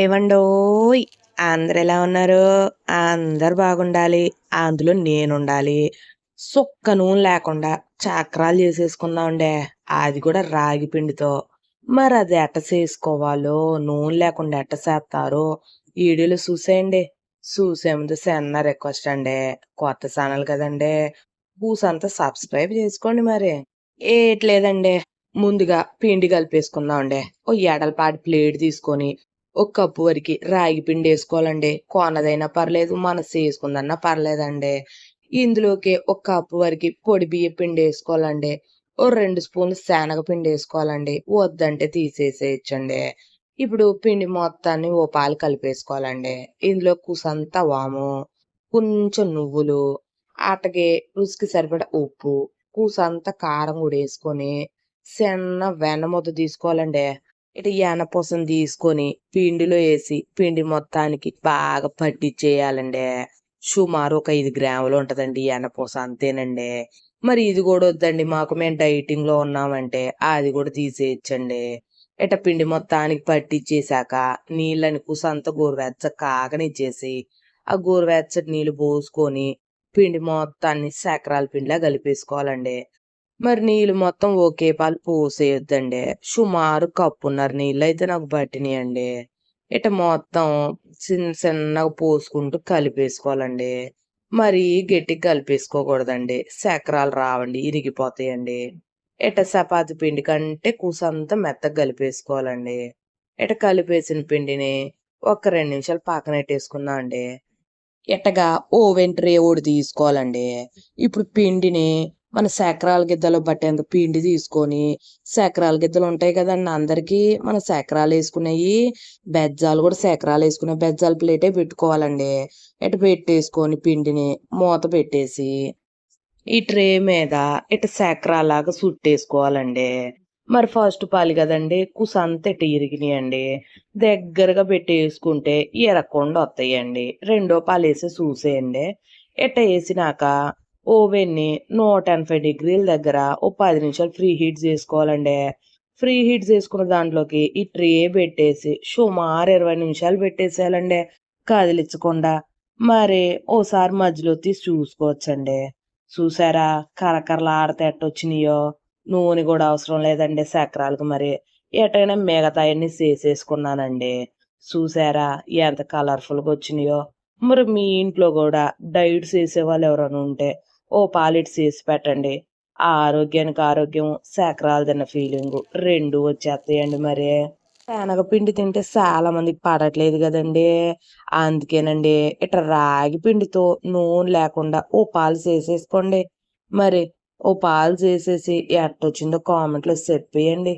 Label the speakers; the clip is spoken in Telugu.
Speaker 1: ఏవండోయ్ అందరు ఎలా ఉన్నారు? అందరు బాగుండాలి. అందులో నేనుండాలి. సుక్క నూనె లేకుండా చక్రాలు చేసేసుకుందామండే. అది కూడా రాగి పిండితో. మరి అది ఎట్ట చేసుకోవాలో? నూనె లేకుండా ఎట్ట చేస్తారో? వీడియోలో చూసేయండి. చూసే ముందు చిన్న రిక్వెస్ట్ అండి. కొత్త ఛానల్ కదండి. పూసంతా సబ్స్క్రైబ్ చేసుకోండి మరి. ఏట్లేదండి ముందుగా పిండి కలిపేసుకుందామండి. ఓ ఎడలపాటి ప్లేట్ తీసుకొని ఒక కప్పు వరకు రాగి పిండి వేసుకోవాలండి. కోనదైనా పర్లేదు మన చేసుకుందన్నా పర్లేదండి. ఇందులోకి ఒక కప్పు వరకు పొడి బియ్య పిండి వేసుకోవాలండి. ఓ రెండు స్పూన్లు శనగ పిండి వేసుకోవాలండి. వద్దంటే తీసేసేయచ్చండి. ఇప్పుడు పిండి మొత్తాన్ని ఓ పాలు కలిపేసుకోవాలండి. ఇందులో కుసంతా వాము కొంచెం నువ్వులు అటగే రుచికి సరిపడా ఉప్పు కూసంత కారం కూడా వేసుకొని చిన్న వెన్న ముద్ద తీసుకోవాలండి. ఇటు యానపూసం తీసుకొని పిండిలో వేసి పిండి మొత్తానికి బాగా పట్టించేయాలండి సుమారు ఒక ఐదు గ్రాములు ఉంటదండి యానపూస అంతేనండి. మరి ఇది కూడా వద్దండి. మాకు మేము డైటింగ్లో ఉన్నామంటే అది కూడా తీసేయచ్చండి. ఇట పిండి మొత్తానికి పట్టించేసాక నీళ్ళని కుసంత గోరువెచ్చ కాగనిచ్చేసి ఆ గోరువెచ్చటి నీళ్ళు పోసుకొని పిండి మొత్తాన్ని సకరాల పిండిలా కలిపేసుకోవాలండి. మరి నీళ్ళు మొత్తం ఒకే పాలు పోసేయొద్దండి. సుమారు కప్పున్నర నీళ్ళు అయితే నాకు పట్టినాయండి. ఇట మొత్తం చిన్న చిన్నగా పోసుకుంటూ కలిపేసుకోవాలండి. మరి గట్టిగా కలిపేసుకోకూడదండి. సకరాలు రావండి ఇరిగిపోతాయండి. ఇట చపాతి పిండి కంటే కూసంతా మెత్తగా కలిపేసుకోవాలండి. ఇట కలిపేసిన పిండిని ఒక రెండు నిమిషాలు పక్కనెట్టేసుకుందాం అండి. ఎట్టగా ఓవెన్ ట్రే ఒకటి తీసుకోవాలండి. ఇప్పుడు పిండిని మన శాకరాల గిద్దలో పట్టేంత పిండి తీసుకొని శాకరాల గిద్దలు ఉంటాయి కదండి అందరికి మన శాకరాలు వేసుకునేవి బెజ్జాలు కూడా శాకరాలు వేసుకునే బెజ్జాల ప్లేటే పెట్టుకోవాలండి. ఇట పెట్టేసుకొని పిండిని మూత పెట్టేసి ఈ ట్రే మీద ఇటు శాకరాలాగా సుట్టేసుకోవాలండి. మరి ఫస్ట్ పాలు కదండి కుసంత ఇట ఇరిగినాయండి. దగ్గరగా పెట్టేసుకుంటే ఎరగకుండా వస్తాయండి. రెండో పాలు వేసి చూసేయండి. ఇట్ట వేసినాక ఓవెన్ని నూట ఎనభై డిగ్రీల దగ్గర ఓ పది నిమిషాలు ఫ్రీ హీట్ చేసుకోవాలండి. ఫ్రీ హీట్ చేసుకున్న దాంట్లోకి ఈ ట్రే పెట్టేసి సుమారు ఇరవై నిమిషాలు పెట్టేసేయాలండి. కదిలించకుండా మరి ఓసారి మధ్యలో తీసి చూసుకోవచ్చండి. చూసారా కరకరలాడితే ఎట్టొచ్చినాయో? నూనె కూడా అవసరం లేదండి సకరాలకు మరి. ఎటైనా మిగతా అన్ని చేసేసుకున్నానండి. చూసారా ఎంత కలర్ఫుల్గా వచ్చినాయో? మరి మీ ఇంట్లో కూడా డైట్ చేసే వాళ్ళు ఎవరైనా ఉంటే ఓ పాలిట్ చేసి పెట్టండి. ఆరోగ్యానికి ఆరోగ్యం శాకరాలదన్న తిన్న ఫీలింగ్ రెండు వచ్చేస్తాయండి మరి. శనగపిండి తింటే చాలా మందికి పడట్లేదు కదండి. అందుకేనండి ఇట్లా రాగి పిండితో నూనె లేకుండా ఓ పాలు చేసేసుకోండి. మరి ఓ పాలు చేసేసి ఎట్టొచ్చిందో కామెంట్లో చెప్పేయండి.